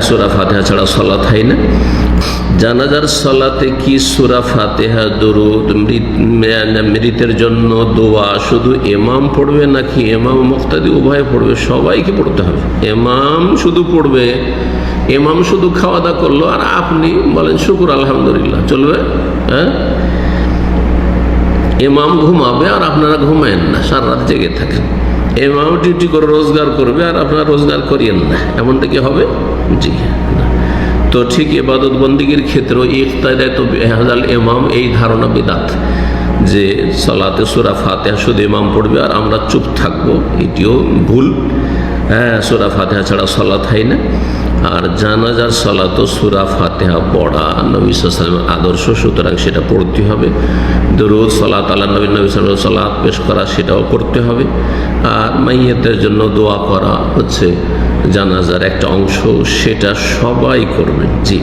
সুরা ফাতেহা ছাড়া সলাত হয় না। জানাজার সলাতে কি সুরা ফাতেহা, দরুদ মৃতের জন্য দোয়া, শুধু এমাম পড়বে নাকি এমাম মুক্তাদি উভয় পড়বে? সবাইকে পড়তে হবে। এমাম শুধু পড়বে এমাম শুধু খাওয়া দাওয়া করল, আর আপনি বলেন, শুকুর, আলহামদুলিল্লাহ। চলবে হ্যাঁ? এমাম ঘুমাবে আর আপনারা ঘুমায়েন না, সারা রাত জেগে থাকেন। এমাম ডিউটি করে রোজগার করবে আর আপনার রোজগার করিয়েন না। এমনটা কি হবে? জি। তো ঠিক এবাদত বন্দীগীর ক্ষেত্রেও ইফতাদায় তো বেহাজাল এমাম এই ধারণা বেদাত যে সলাতে সুরা ফাতে শুধু ইমাম পড়বে আর আমরা চুপ থাকব, এটিও ভুল। হ্যাঁ সুরা ফাতেহা ছাড়া সলাত হয় না। আর জানাজার সলা তো সুরা ফাতেহা পড়া নবী সালামের আদর্শ, সুতরাং সেটা পড়তে হবে। দরুদ, সলাত আল্লাহ নবী নবী সালামের সলাত পেশ করা, সেটাও করতে হবে। আর মাইয়াতের জন্য দোয়া করা হচ্ছে, জানাজার একটা অংশ, সেটা সবাই করবেন জি।